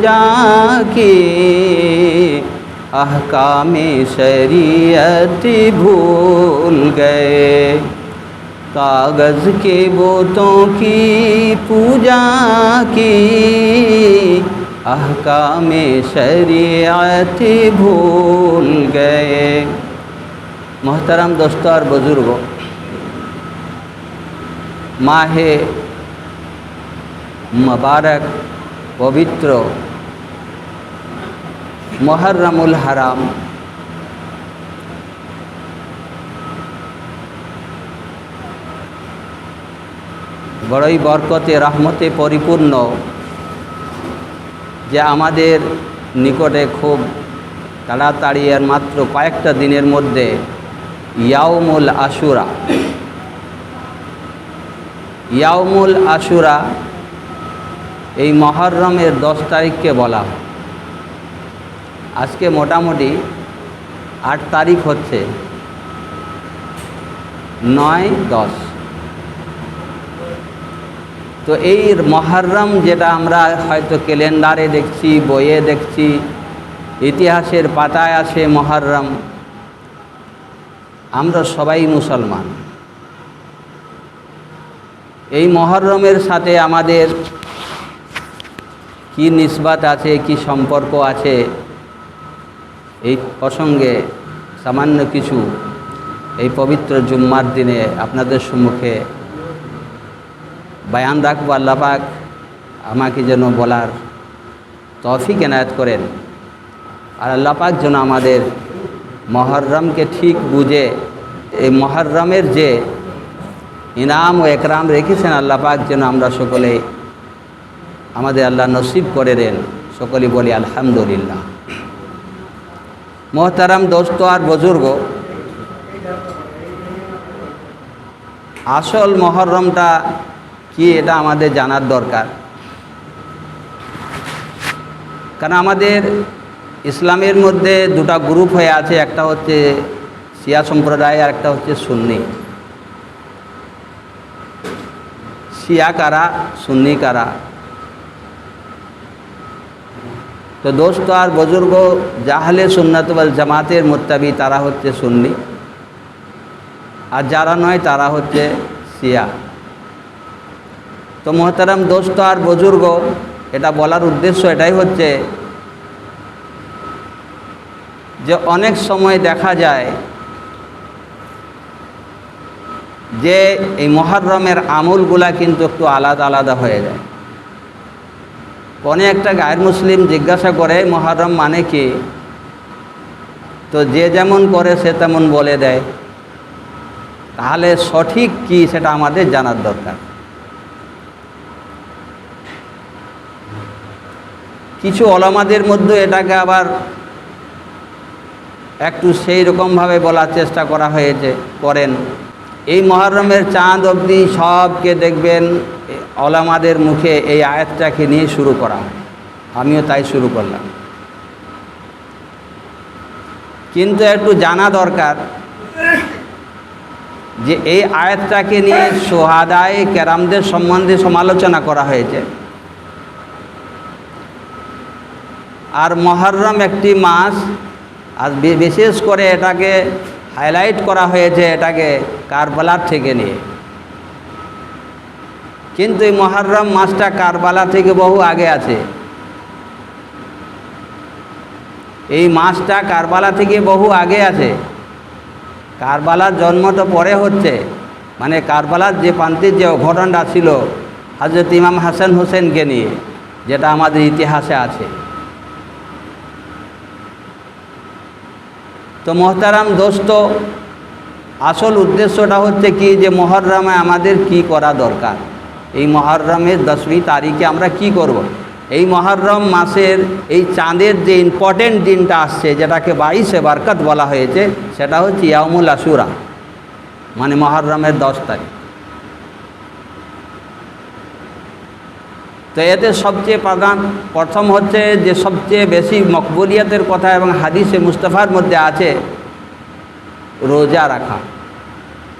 जाके। अहकाम शरीयत भूल गए। कागज़ के बोतों की पूजा की। अहकाम शरीयत भूल गए। मोहतरम दोस्तों और बुज़ुर्गों, माहे मुबारक, पवित्र মহরমুল হারাম। বড়ই বরকতে, রহমতে পরিপূর্ণ যে আমাদের নিকটে খুব তাড়াতাড়ি আর মাত্র কয়েকটা দিনের মধ্যে ইয়াউমুল আশুরা। ইয়াউমুল আশুরা এই মহরমের দশ তারিখকে বলা হয়। আজকে মোটামুটি আট তারিখ হচ্ছে। নয়, দশ। তো এই মহরম যেটা আমরা হয়তো ক্যালেন্ডারে দেখছি, বইয়ে দেখছি, ইতিহাসের পাতায় আছে মহরম, আমরা সবাই মুসলমান। এই মহরমের সাথে আমাদের কি নিসবাত আছে, কি সম্পর্ক আছে এই প্রসঙ্গে সামান্য কিছু এই পবিত্র জুম্মার দিনে আপনাদের সম্মুখে বায়ান রাখব আল্লাপাক আমাকে যেন বলার তফিক এনায়ত করেন। আর আল্লাপাক যেন আমাদের মহরমকে ঠিক বুঝে, এই মহরমের যে ইনাম ও একরাম রেখেছেন আল্লাপাক যেন আমরা সকলে আমাদের আল্লাহ নসিব করে দেন। সকলেই বলি আলহামদুলিল্লাহ। মোহতারাম দোস্ত আর বুজুর্গ, আসল মহরমটা কি এটা আমাদের জানার দরকার। কারণ আমাদের ইসলামের মধ্যে দুটা গ্রুপ হয়ে আছে, একটা হচ্ছে শিয়া সম্প্রদায় আর একটা হচ্ছে সুন্নি। শিয়া কারা, সুন্নি কারা? তো দোস্ত আর বুজুর্গ জাহলে সুন্নত বল জামাতের মোত্তাবি, তারা হচ্ছে সুন্নি। আর যারা নয়, তারা হচ্ছে শিয়া। তো মোহতারাম দোস্ত আর বুজুর্গ, এটা বলার উদ্দেশ্য এটাই হচ্ছে যে অনেক সময় দেখা যায় যে এই মহরমের আমলগুলা কিন্তু একটু আলাদা আলাদা হয়ে যায়। কোনো একটা গায়ের মুসলিম জিজ্ঞাসা করে মহারম মানে কি? তো যে যেমন করে, সে তেমন বলে দেয়। তাহলে সঠিক কি সেটা আমাদের জানার দরকার। কিছু অলামাদের মধ্যে এটাকে আবার একটু সেই রকমভাবে বলার চেষ্টা করা হয়েছে, করেন। এই মহরমের চাঁদ অবধি সবকে দেখবেন অলামাদের মুখে এই আয়াতটাকে নিয়ে শুরু করা আমিও তাই শুরু করলাম। কিন্তু একটু জানা দরকার যে এই আয়াতটাকে নিয়ে সোহাদায় ক্যারামদের সম্বন্ধে সমালোচনা করা হয়েছে। আর মহরম একটি মাস, আর বিশেষ করে এটাকে হাইলাইট করা হয়েছে এটাকে কারবালার থেকে নিয়ে। কিন্তু এই মহরম মাসটা কারবালা থেকে বহু আগে আছে। এই মাসটা কারবালা থেকে বহু আগে আছে। কারবালার জন্ম তো পরে হচ্ছে। মানে কারবালার যে প্রান্তির যে অঘটনটা ছিল হজরত ইমাম হাসান হোসেনকে নিয়ে, যেটা আমাদের ইতিহাসে আছে। তো মহতারাম দোস্ত, আসল উদ্দেশ্যটা হচ্ছে কি যে মহরমে আমাদের কি করা দরকার এই মহরমের দশমী তারিখে আমরা কি করব। এই মহরম মাসের এই চাঁদের যে ইম্পর্টেন্ট দিনটা আসছে, যেটাকে বাইশে বারকত বলা হয়েছে, সেটা হচ্ছে ইয়ামুল আসুরা মানে মহরমের দশ তারিখ তো এতে সবচেয়ে প্রধান, প্রথম হচ্ছে যে সবচেয়ে বেশি মকবুলিয়াতের কথা এবং হাদিসে মুস্তফার মধ্যে আছে, রোজা রাখা।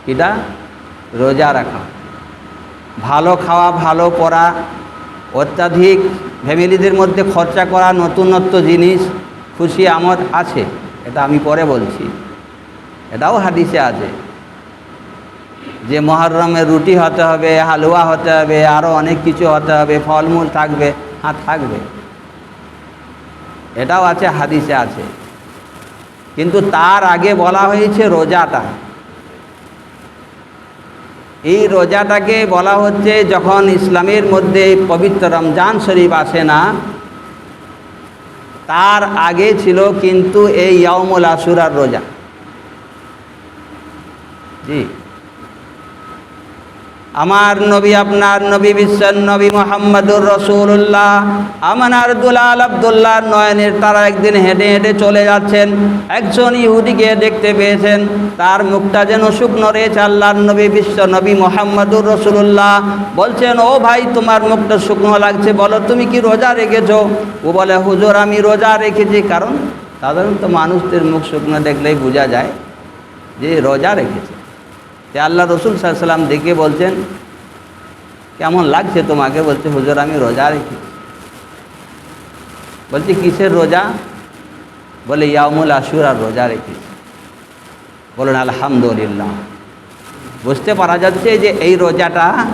এটা রোজা রাখা। ভালো খাওয়া, ভালো পড়া, অত্যাধিক ফ্যামিলিদের মধ্যে খরচা করা, নতুনত্ব জিনিস, খুশি আমদ আছে, এটা আমি পরে বলছি। এটাও হাদিসে আছে। যে মহরমের রুটি হতে হবে, হালুয়া হতে হবে আরও অনেক কিছু হতে হবে, ফলমূল থাকবে হ্যাঁ থাকবে। এটাও আছে, হাদিসে আছে। কিন্তু তার আগে বলা হয়েছে রোজাটা। এই রোজাটাকে বলা হচ্ছে যখন ইসলামের মধ্যে পবিত্র রমজান শরীফ আসে না, তার আগে ছিল কিন্তু এই ইয়ামুল আসুরার রোজা। জি। আমার নবী, আপনার নবী, বিশ্বের নবী মোহাম্মদুর রসুল্লাহ আমানার দুলাল আবদুল্লাহ নয়নের তারা একদিন হেঁটে হেঁটে চলে যাচ্ছেন। একজন ইহুদিকে দেখতে পেয়েছেন। তার মুখটা যেন শুকনো রয়েছে আল্লাহর নবী বিশ্ব নবী মোহাম্মদুর রসুল্লাহ বলছেন, ও ভাই, তোমার মুখটা শুকনো লাগছে, বলো তুমি কি রোজা রেখেছো? ও বলে, হুজুর, আমি রোজা রেখেছি। কারণ সাধারণত মানুষদের মুখ শুকনো দেখলেই বোঝা যায় যে রোজা রেখেছে। তে আল্লাহ রসুল সাল্লাম দেখে বলছেন, কেমন লাগছে তোমাকে? বলছে, হুজুর, আমি রোজা রেখেছি। বলছি, কিসের রোজা? বলে ইয়ামুল আশুর আর রোজা রেখেছি। বলুন, আলহামদুলিল্লাহ। বুঝতে পারা যাচ্ছে যে এই রোজাটা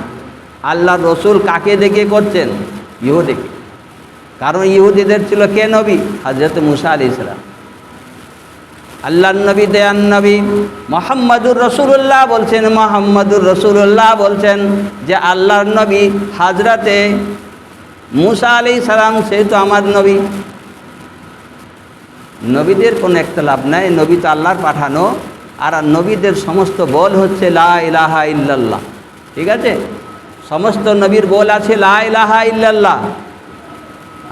আল্লাহ রসুল কাকে দেখে করছেন? ইহুদিকে। কারণ ইহুদিদের ছিল কে নবী? হজরত মুসা আলি ইসলাম আল্লাহ নবী দেয়ান নবী। মোহাম্মদুর রসুল্লাহ বলছেন, মোহাম্মদুর রসুল্লাহ বলছেন যে আল্লাহর নবী হাজরাতে মুসা আলি সালাম সে তো আমার নবী। নবীদের কোনো একটা লাভ নাই, নবী তো আল্লাহর পাঠানো। আর নবীদের সমস্ত বল হচ্ছে, লা ইলাহা ইল্লাল্লাহ। ঠিক আছে? সমস্ত নবীর বল আছে, লা ইলাহা ইল্লাল্লাহ।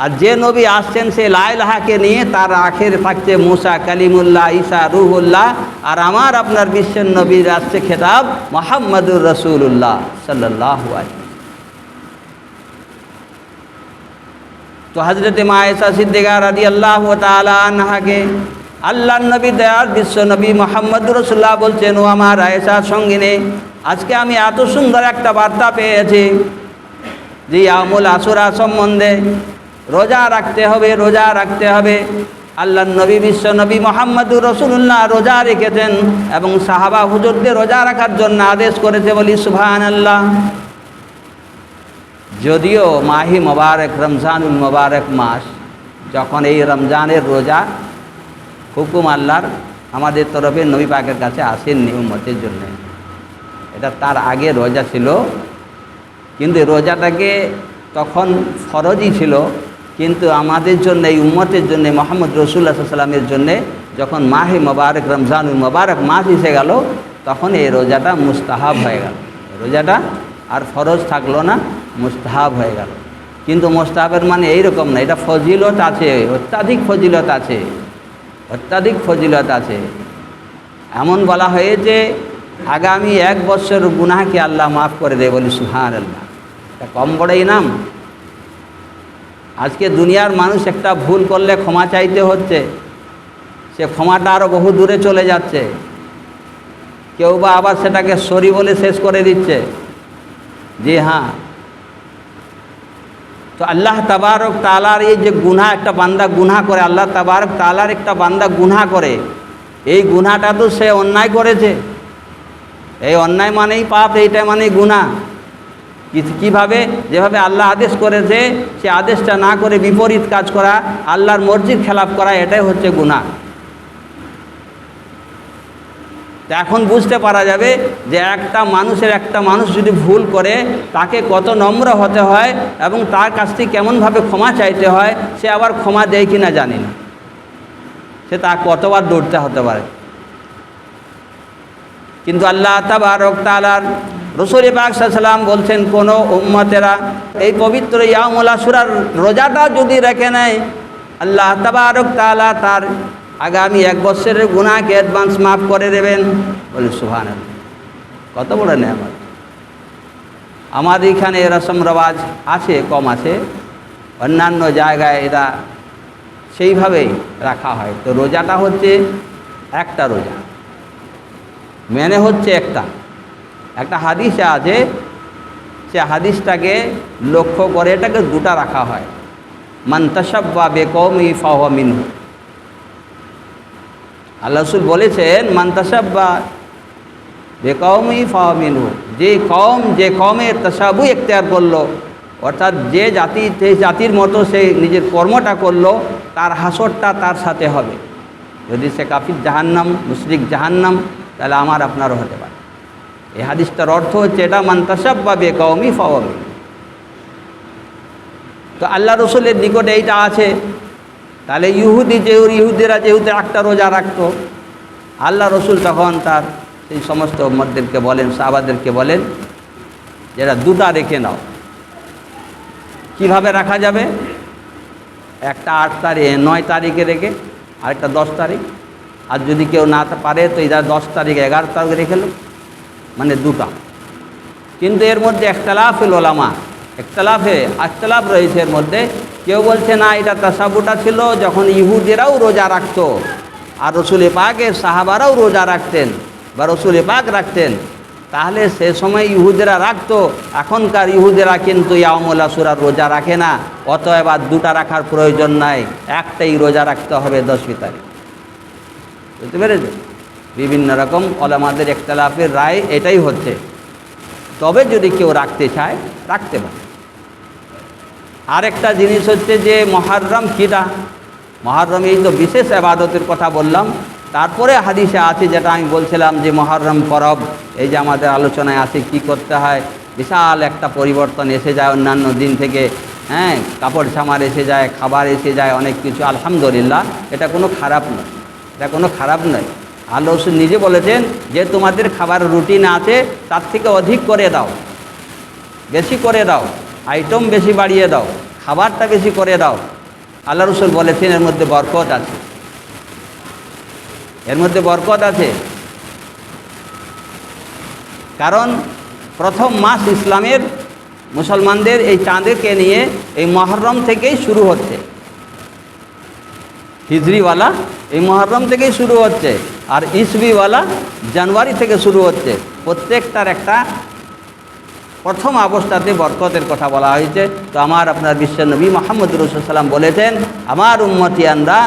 আর যে নবী আসছেন সে লাইলাহাকে নিয়ে তার আখের থাকছে মুসা, কালিমুল্লাহ, ঈসা, রুহুল্লাহ আর আমার আপনার বিশ্বের নবীর আসছে খেতাব মোহাম্মদুর রসুল্লাহ সাল্লাহ তো হজরত মায়েসা সিদ্দিকা রাদি আল্লাহ তালাকে আল্লাহ নবী দয়ার বিশ্ব নবী মোহাম্মদ রসুল্লাহ বলছেন, ও আমার আয়েশার সঙ্গিনে, আজকে আমি এত সুন্দর একটা বার্তা পেয়েছি যে আমুল আসুরা সম্বন্ধে রোজা রাখতে হবে, রোজা রাখতে হবে। আল্লাহ নবী, বিশ্ব নবী মোহাম্মদুর রসুল্লাহ রোজা রেখেছেন এবং সাহাবা হুজুরদের রোজা রাখার জন্য আদেশ করেছে বলি সুভান আল্লাহ যদিও মাহি মোবারক, রমজানুল মোবারক মাস, যখন এই রমজানের রোজা হুকুম আল্লাহর আমাদের তরফে নবী পাকের কাছে আসেননি উম্মতের জন্য। এটা তার আগে রোজা ছিল, কিন্তু রোজাটাকে তখন ফরজই ছিল। কিন্তু আমাদের জন্য, এই উম্মতের জন্য, মোহাম্মদ রসুল্লাহ সাল্লামের জন্যে যখন মাহে মোবারক, রমজানুল মোবারক মাস এসে গেল, তখন এই রোজাটা মুস্তাহাব হয়ে গেল। রোজাটা আর ফরজ থাকল না, মুস্তাহাব হয়ে গেল। কিন্তু মুস্তাহাবের মানে এইরকম না, এটা ফজিলত আছে, অত্যাধিক ফজিলত আছে, অত্যাধিক ফজিলত আছে। এমন বলা হয়ে যে আগামী এক বছর গুনাহকে আল্লাহ মাফ করে দেয় বলি সুহান আল্লাহ এটা কম বড় ইনাম আজকে দুনিয়ার মানুষ একটা ভুল করলে ক্ষমা চাইতে হচ্ছে। সে ক্ষমাটা আরও বহু দূরে চলে যাচ্ছে। কেউ বা আবার সেটাকে সরি বলে শেষ করে দিচ্ছে। জি হ্যাঁ। তো আল্লাহ তাবারক তালার এই যে গুনা একটা বান্দা গুনা করে, আল্লাহ তাবারক তালার একটা বান্দা গুনা করে, এই গুনাটা তো সে অন্যায় করেছে। এই অন্যায় মানেই পাপ, এইটা মানেই গুণা কীভাবে, যেভাবে আল্লাহ আদেশ করেছে সে আদেশটা না করে বিপরীত কাজ করা, আল্লাহর মর্জির খেলাপ করা, এটাই হচ্ছে গুণা এখন বুঝতে পারা যাবে যে একটা মানুষের একটা মানুষ যদি ভুল করে, তাকে কত নম্র হতে হয় এবং তার কাছ থেকে কেমনভাবে ক্ষমা চাইতে হয়, সে আবার ক্ষমা দেয় কি না জানি না। সে তা কতবার দৌড়তে হতে পারে। কিন্তু আল্লাহ তাবারক তালার রসুল পাক সাল্লাম বলছেন, কোনো উম্মতেরা এই পবিত্র ইয়ামুল সুরার রোজাটা যদি রেখে নেয়, আল্লাহ তাবারক তালা তার আগামী এক বছরের গুণাকে অ্যাডভান্স মাফ করে দেবেন। বলে সুহান কত বড় নেয়ামত। আমাদের এখানে রসম রওয়াজ আছে, কম আছে। অন্যান্য জায়গায় এটা সেইভাবেই রাখা হয়। তো রোজাটা হচ্ছে একটা রোজা। মেনে হচ্ছে একটা। একটা হাদিসে আছে, সে হাদিসটাকে লক্ষ্য করে এটাকে দুটা রাখা হয়। মন্তসব্বা বেকৌমি ফাহ মিনহু। আল্লাহ বলেছেন মন্তসব্বা বেকৌমি ফাহ মিনহু। যে কম যে কমের তসাবু এখতিয়ার করল, অর্থাৎ যে জাতি, যে জাতির মতো সে নিজের কর্মটা করল, তার হাসরটা তার সাথে হবে। যদি সে কাফির জাহান্নাম, মুশরিক জাহান্নাম, তাহলে আমার আপনারও হতে পারে। এই হাদিসটার অর্থ হচ্ছে এটা মান্তাসাব বা বেকৌমি ফাওয়ামি। তো আল্লাহ রসুলের নিকটে এইটা আছে। তাহলে ইহুদি যে ইহুদিরা যেহেতু একটা রোজা রাখতো, আল্লাহ রসুল তখন তার সেই সমস্ত মতদেরকে বলেন, সাহাবাদেরকে বলেন যেটা দুটা রেখে নাও। কীভাবে রাখা যাবে? একটা আট তারিখ নয় তারিখে রেখে, আরেকটা দশ তারিখ। আর যদি কেউ না পারে, তো এটা দশ তারিখ, এগারো তারিখ রেখে লো মানে দুটা। কিন্তু এর মধ্যে একতলাফেল ওলামা, একতলাফে আখতলাফ রয়েছে এর মধ্যে। কেউ বলছে, না, এটা তাসাবুটা ছিল যখন ইহুদিরাও রোজা রাখতো আর রসুল পাকের সাহাবারাও রোজা রাখতেন বা রসুল পাক রাখতেন। তাহলে সে সময় ইহুদেরা রাখতো, এখনকার ইহুদেরা কিন্তু ইয়ামুল আসুরার রোজা রাখে না। অতএব আর দুটা রাখার প্রয়োজন নাই, একটাই রোজা রাখতে হবে দশমী তারিখ বুঝতে পেরেছে বিভিন্ন রকম ওলামাদের একতলাফের রায় এটাই হচ্ছে। তবে যদি কেউ রাখতে চায়, রাখতে পারে। আরেকটা জিনিস হচ্ছে যে মহারম কীটা? মহারম এই তো বিশেষ আবাদতের কথা বললাম। তারপরে হাদিসে আছে যেটা আমি বলছিলাম যে মহরম পরব। এই যে আমাদের আলোচনায় আছে কি করতে হয়, বিশাল একটা পরিবর্তন এসে যায় অন্যান্য দিন থেকে। হ্যাঁ কাপড় সামার এসে যায়, খাবার এসে যায়, অনেক কিছু, আলহামদুলিল্লাহ। এটা কোনো খারাপ নয়। এটা কোনো খারাপ নয়। আল্লাহ রসুল নিজে বলেছেন যে তোমাদের খাবার রুটিন আছে, তার থেকে অধিক করে দাও। বেশি করে দাও আইটেম বেশি বাড়িয়ে দাও, খাবারটা বেশি করে দাও। আল্লাহ রসুল বলেছেন, এর মধ্যে বরকত আছে। এর মধ্যে বরকত আছে। কারণ প্রথম মাস ইসলামের মুসলমানদের এই চাঁদেরকে নিয়ে এই মহরম থেকেই শুরু হচ্ছে। হিজড়িওয়ালা এই মহরম থেকেই শুরু হচ্ছে আর ইসবিওয়ালা জানুয়ারি থেকে শুরু হচ্ছে। প্রত্যেকটার একটা প্রথম অবস্থাতে বরকতের কথা বলা হয়েছে। তো আমার আপনার বিশ্বনবী মোহাম্মদ রসুলাম বলেছেন, আমার উম্মতিয়ানরা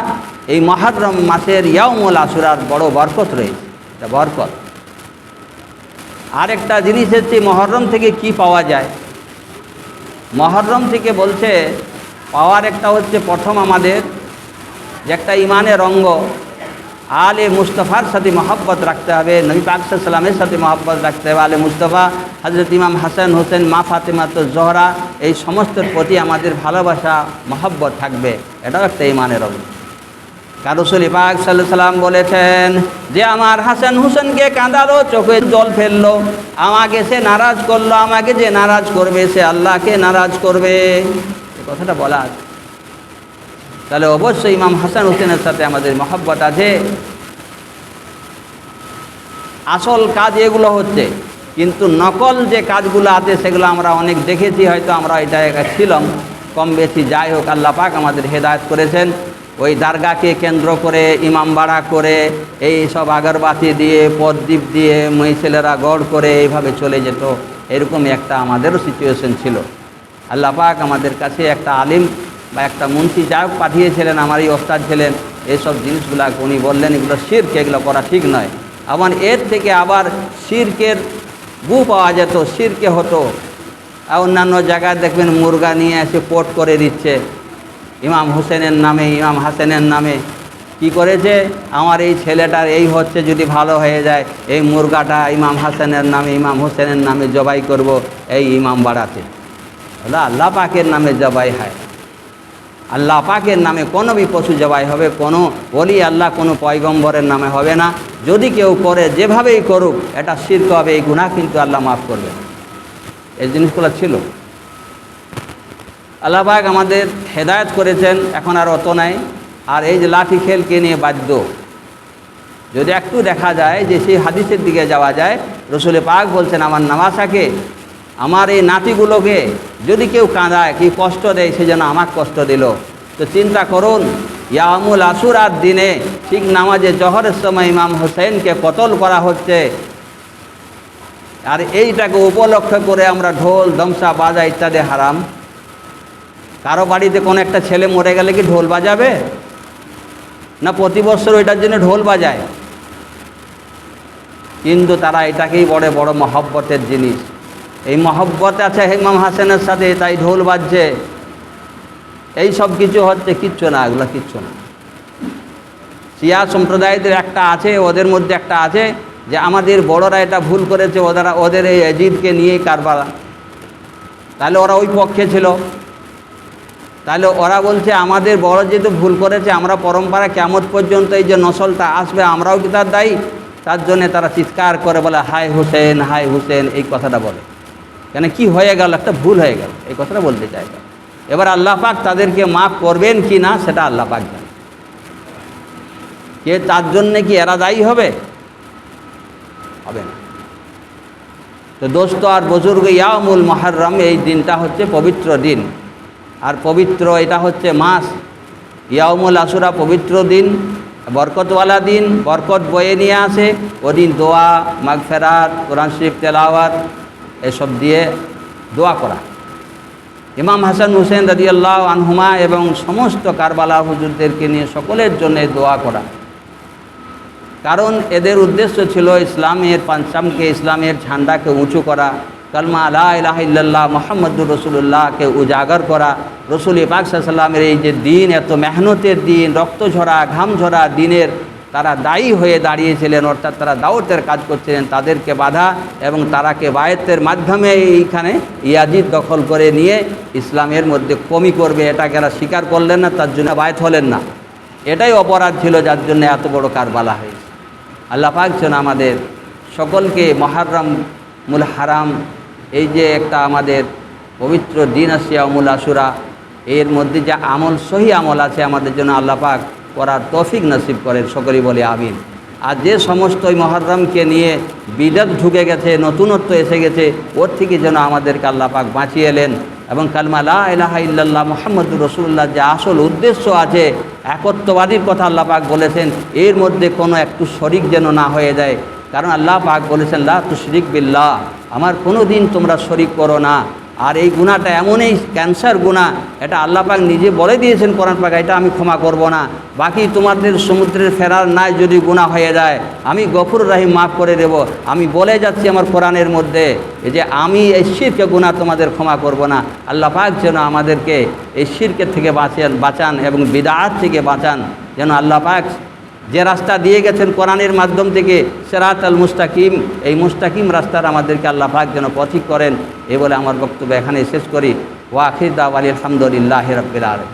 এই মহারম মাসের ইয়াউমুল আসুরার বড় বরকত রয়েছে। এটা বরকত। আরেকটা জিনিস হচ্ছে, মহরম থেকে কি পাওয়া যায়? মহরম থেকে বলছে, পাওয়ার একটা হচ্ছে প্রথম আমাদের যে একটা ইমানের অঙ্গ। আলে মুস্তফার সাথে মহব্বত রাখতে হবে, নবী পাকসাল্লামের সাথে মহব্বত রাখতে হবে। আলে মুস্তফা হজরত ইমাম হাসান হোসেন, মা ফাতেমা তো জহরা, এই সমস্তের প্রতি আমাদের ভালোবাসা, মহব্বত থাকবে। এটাও একটা ইমানের অঙ্গ। কারুসুল সাল্লাহ সাল্লাম বলেছেন, যে আমার হাসান হুসেনকে কাঁদালো, চোখে জল ফেলল, আমাকে সে নারাজ করল, আমাকে যে নারাজ করবে, সে আল্লাহকে নারাজ করবে। কথাটা বলা আছে। তাহলে অবশ্যই ইমাম হাসান হুসেনের সাথে আমাদের মহব্বত আছে। আসল কাজ এগুলো হচ্ছে, কিন্তু নকল যে কাজগুলো আছে সেগুলো আমরা অনেক দেখেছি, হয়তো আমরা এটা ছিলাম কম বেশি যাই হোক, আল্লাহ পাক আমাদের হেদায়ত করেছেন। ওই দারগাকে কেন্দ্র করে, ইমাম বাড়া করে, এই সব আগরবাতি দিয়ে পদদ্বীপ দিয়ে মহিষেলেরা গড় করে এইভাবে চলে যেত। এরকমই একটা আমাদেরও সিচুয়েশন ছিল। আল্লাহ পাক আমাদের কাছে একটা আলিম বা একটা মন্ত্রী যা পাঠিয়েছিলেন, আমার এই ওস্তাদ ছিলেন এইসব জিনিসগুলা উনি বললেন, এগুলো শিরকে, এগুলো করা ঠিক নয়। আবার এর থেকে আবার শিরকের গু পাওয়া যেত, শিরকে হতো। আর অন্যান্য জায়গায় দেখবেন মুরগা নিয়ে এসে পোট করে দিচ্ছে। ইমাম হোসেনের নামে, ইমাম হাসেনের নামে। কি করেছে? আমার এই ছেলেটার এই হচ্ছে যদি ভালো হয়ে যায়, এই মুরগাটা ইমাম হাসানের নামে, ইমাম হোসেনের নামে জবাই করব, এই ইমাম বাড়াতে। হলো আল্লাহ পাকের নামে জবাই হয়। আল্লাহ পাকের নামে কোনো বি পশু জবাই হবে, কোনো বলি আল্লাহ, কোনো পয়গম্বরের নামে হবে না। যদি কেউ করে, যেভাবেই করুক, এটা শির্ক হবে, এই গুণা কিন্তু আল্লাহ মাফ করবে। এই জিনিসগুলো ছিল। আল্লাহ পাক আমাদের হেদায়ত করেছেন, এখন আর অত নাই। আর এই যে লাঠি খেলকে নিয়ে বাধ্য? যদি একটু দেখা যায় যে সেই হাদিসের দিকে যাওয়া যায়, রসুলে পাক বলছেন, আমার নামাশাকে আমার এই নাতিগুলোকে যদি কেউ কাঁদায়, কি কষ্ট দেয় সে যেন আমাকে কষ্ট দিল। তো চিন্তা করুন, ইয়ামুল আসুর আর দিনে ঠিক নামাজে জহরের সময় ইমাম হোসেনকে কতল করা হচ্ছে। আর এইটাকে উপলক্ষ করে আমরা ঢোল, দমসা, বাজা ইত্যাদি হারাম। কারও বাড়িতে কোনো একটা ছেলে মরে গেলে কি ঢোল বাজাবে? না প্রতি বছর ওইটার জন্য ঢোল বাজায়? কিন্তু তারা এটাকেই বড় বড় মহব্বতের জিনিস। এই মহব্বত আছে হেমাম হাসানের সাথে, তাই ঢোল বাজছে। এই সব কিছু হচ্ছে কিচ্ছু না, এগুলো কিচ্ছু না। শিয়া সম্প্রদায়দের একটা আছে, ওদের মধ্যে একটা আছে, যে আমাদের বড়রা এটা ভুল করেছে ওরা ওদের এই এজিদকে নিয়েই কারবারা তাহলে ওরা ওই পক্ষে ছিল। তাহলে ওরা বলছে, আমাদের বড় যেহেতু ভুল করেছে, আমরা পরম্পরা কেমন পর্যন্ত এই যে নসলটা আসবে, আমরাও কি তার দায়ী? তার জন্যে তারা চিৎকার করে বলে হাই হুসেন হাই হুসেন, এই কথাটা বলে। কেন কি হয়ে গেল, একটা ভুল হয়ে গেল, এই কথাটা বলতে চাই। এবার আল্লাহ পাক তাদেরকে মাফ করবেন কি না, সেটা আল্লাহ পাক জানে। কে তার জন্যে কি এরা দায়ী হবে? হবে না। তো দোস্ত আর বুজুর্গ ইয়ামুল মহারম এই দিনটা হচ্ছে পবিত্র দিন। আর পবিত্র এটা হচ্ছে মাস। ইয়ামুল আসুরা পবিত্র দিন, বরকতওয়ালা দিন, বরকত বয়ে নিয়ে আসে। ওদিন দোয়া, মাগফেরাত, কোরআন শরীফ তেলাওয়াত এসব দিয়ে দোয়া করা। ইমাম হাসান হুসেন রাদিয়াল্লাহ আনহুমা এবং সমস্ত কারবালা হুজুরদেরকে নিয়ে সকলের জন্য দোয়া করা। কারণ এদের উদ্দেশ্য ছিল ইসলামের পাঞ্চামকে, ইসলামের ঝান্ডাকে উঁচু করা, কালমা আলা ইলাহ মোহাম্মদুর রসুল্লাহকে উজাগর করা। রসুল ইপাক সাল্লামের এই যে দিন, এত মেহনতের দিন রক্ত ঝরা ঘাম ঝরা দিনের তারা দায়ী হয়ে দাঁড়িয়েছিলেন, অর্থাৎ তারা দাওয়াতের কাজ করছিলেন, তাদেরকে বাধা এবং তারাকে বায়তের মাধ্যমে এইখানে ইয়াজিদ দখল করে নিয়ে ইসলামের মধ্যে কমি করবে, এটাকে এরা স্বীকার করলেন না, তার জন্য বায়ত হলেন না। এটাই অপরাধ ছিল যার জন্য এত বড় কারবালা হয়েছে। আল্লাহ পাক যেন আমাদের সকলকে মহারম মুল হারাম, এই যে একটা আমাদের পবিত্র দিন আসিয়া মুল আশুরা, এর মধ্যে যে আমল, সহি আমল আছে, আমাদের জন্য আল্লাহ পাক করার তফিক নাসিব করেন, সকলেই বলে আমিন। আর যে সমস্ত মহরমকে নিয়ে বিদাত ঢুকে গেছে, নতুনত্ব এসে গেছে, ওর থেকে যেন আমাদেরকে পাক বাঁচিয়ে এলেন এবং কালমা লা ইলাহা ইল্লাল্লাহ মোহাম্মদুর রসুল্লাহ যে আসল উদ্দেশ্য আছে, একত্ববাদীর কথা আল্লাহ পাক বলেছেন, এর মধ্যে কোনো একটু শরিক যেন না হয়ে যায়। কারণ আল্লাহ পাক বলেছেন, লা তুশরিক বিল্লাহ আমার কোনো দিন তোমরা শরিক করো না। আর এই গুণাটা এমনই ক্যান্সার গুণা, এটা আল্লাহ পাক নিজে বলে দিয়েছেন কোরআন পাক, এটা আমি ক্ষমা করব না। বাকি তোমাদের সমুদ্রের ফেরার নাই যদি গুণা হয়ে যায়, আমি গফুর রাহিম মাফ করে দেব। আমি বলে যাচ্ছি আমার কোরআনের মধ্যে যে আমি এই শিরকে গুণা তোমাদের ক্ষমা করব না। আল্লাহ পাক যেন আমাদেরকে এই শিরকের থেকে বাঁচান বাঁচান এবং বিদাত থেকে বাঁচান। যেন আল্লাহ পাক যে রাস্তা দিয়ে গেছেন কোরআনের মাধ্যম থেকে সেরাত আল মুস্তাকিম, এই মুস্তাকিম রাস্তার আমাদেরকে আল্লাহ পাক যেন পথিক করেন, এ বলে আমার বক্তব্য এখানে শেষ করি। ওয়াখির দাওয়ালি আলহামদুলিল্লাহ আলম